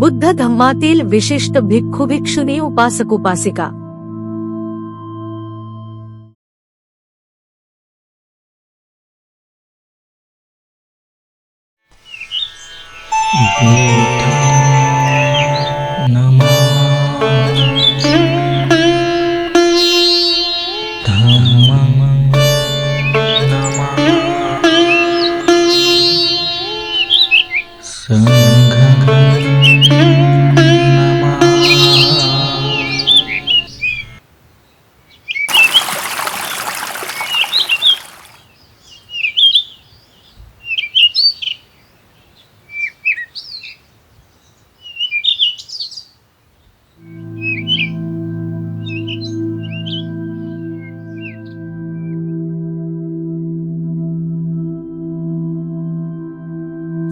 बुद्ध धम्मातील विशिष्ट भिक्खू भिक्षुनी उपासक उपासिका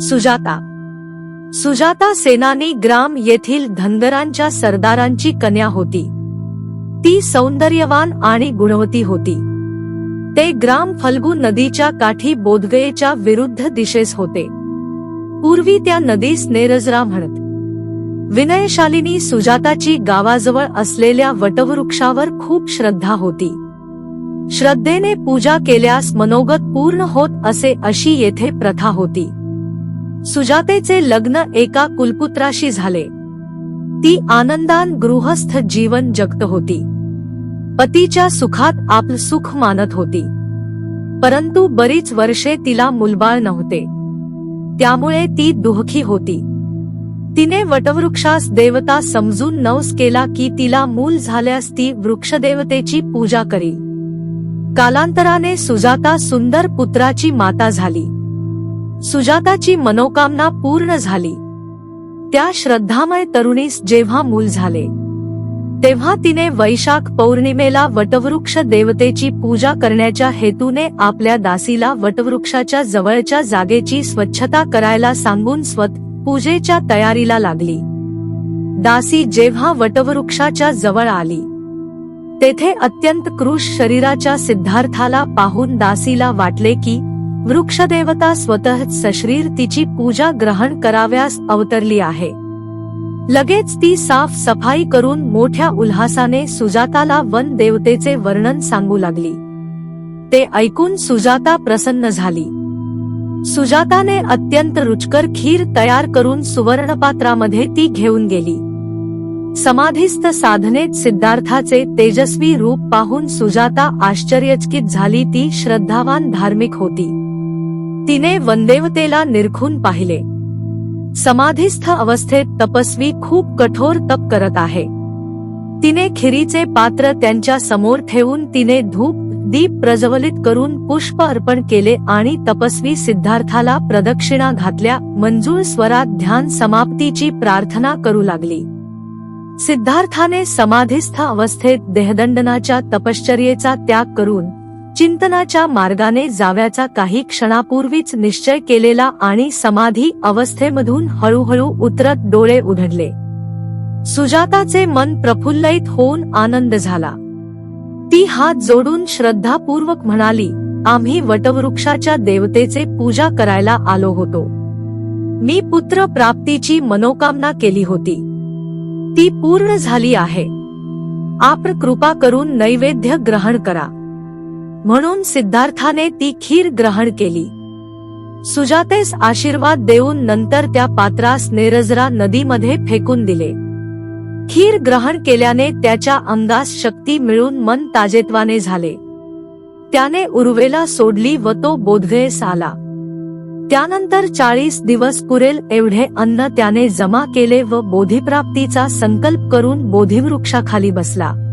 सुजाता सुजाता सेनानी ग्राम येथील धनगरांच्या सरदारांची कन्या होती. ती सौंदर्यवान आणि गुणवती होती. ते ग्राम फल्गू नदीच्या काठी बोधगयेच्या विरुद्ध दिशेस होते. पूर्वी त्या नदीस नेरजरा म्हणत. विनयशालिनी सुजाताची गावाजवळ असलेल्या वटवृक्षावर खूप श्रद्धा होती. श्रद्धेने पूजा केल्यास मनोगत पूर्ण होत असे अशी येथे प्रथा होती. सुजातेचे लग्न एका कुलपुत्राशी झाले. ती आनंदान गृहस्थ जीवन जगत होती. पतीच्या सुखात आपलं सुख मानत होती. परंतु बरीच वर्षे तिला मुलबाळ नव्हते. त्यामुळे ती दुःखी होती. तिने वटवृक्षास देवता समजून नवस केला की तिला मूल झाल्यास ती वृक्षदेवतेची पूजा करी कालांतराने सुजाता सुंदर पुत्राची माता झाली. सुजाताची मनोकामना पूर्ण झाली. त्या श्रद्धामय तरुणीस जेव्हा मूल झाले तेव्हा तिने वैशाख पौर्णिमेला वटवृक्ष देवतेची पूजा करण्याच्या हेतूने आपल्या दासीला वटवृक्षाच्या जवळच्या जागेची स्वच्छता करायला सांगून स्वत पूजेच्या तयारीला लागली. दासी जेव्हा वटवृक्षाच्या जवळ आली तेथे अत्यंत क्रूश शरीराच्या सिद्धार्थाला पाहून दासीला वाटले की वृक्षदेवता स्वतः सशरीर तिची पूजा ग्रहण कराव्यास अवतरली आहे. लगेच ती साफ सफाई करून मोठ्या उल्हासाने सुजाताला वन देवतेचे वर्णन सांगू लागली. ते ऐकून सुजाता प्रसन्न झाली. सुजाताने अत्यंत रुचकर खीर तयार करून सुवर्णपात्रामध्ये ती घेऊन गेली. समाधीस्थ साधनेत सिद्धार्थाचे तेजस्वी रूप पाहून सुजाता आश्चर्यचकित झाली ती श्रद्धावान धार्मिक होती. तिने वनदेवतेला निरखून पाहिले. समाधीस्थ अवस्थेत तपस्वी खूप कठोर तप करत आहे. तिने खिरीचे पात्र त्यांच्यासमोर ठेवून तिने धूप दीप प्रज्वलित करून पुष्प अर्पण केले आणि तपस्वी सिद्धार्थाला प्रदक्षिणा घातल्या मंजूळ स्वरात ध्यान समाप्तीची प्रार्थना करू लागली. सिद्धार्थाने समाधीस्थ अवस्थेत देहदंडनाच्या तपश्चर्येचा त्याग करून चिंतनाच्या मार्गाने जाव्याचा काही क्षणापूर्वीच निश्चय केलेला आणि समाधी अवस्थेमधून हळूहळू उतरत डोळे उघडले. सुजाताचे मन प्रफुल्लित होऊन आनंद झाला. ती हात जोडून श्रद्धापूर्वक म्हणाली आम्ही वटवृक्षाच्या देवतेचे पूजा करायला आलो होतो. मी पुत्र प्राप्तीची मनोकामना केली होती. ती पूर्ण झाली आहे. आप कृपा करून नैवेद्य ग्रहण करा. म्हणून सिद्धार्थाने ती खीर ग्रहण केली. सुजातेस आशीर्वाद देऊन नंतर त्या पात्रास नेरजरा नदीमध्ये फेकून दिले. खीर ग्रहण केल्याने त्याच्या अंगास शक्ती मिळून मन ताजेत्वाने झाले. त्याने उर्वेला सोडली व तो बोधगयेस आला. त्यानंतर चाळीस दिवस पुरेल एवढे अन्न त्याने जमा केले व बोधिप्राप्तीचा संकल्प करून बोधिवृक्षाखाली बसला.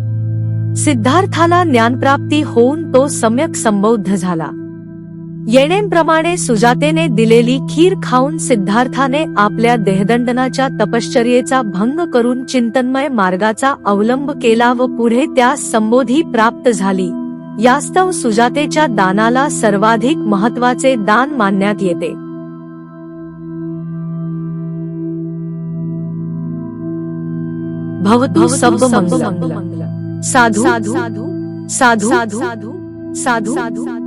सिद्धार्थाला ज्ञानप्राप्ती होऊन तो सम्यक संबौद्ध झाला. येणेप्रमाणे सुजातेने दिलेली खीर खाऊन सिद्धार्थाने आपल्या देहदंडनाच्या तपश्चर्येचा भंग करून चिंतनमय मार्गाचा अवलंब केला व पुढे त्यास संबोधी प्राप्त झाली. यास्तव सुजातेच्या दानाला सर्वाधिक महत्त्वाचे दान मानण्यात येते. भवतु सब मंगल साधू साधू साधू साधू साधू साधू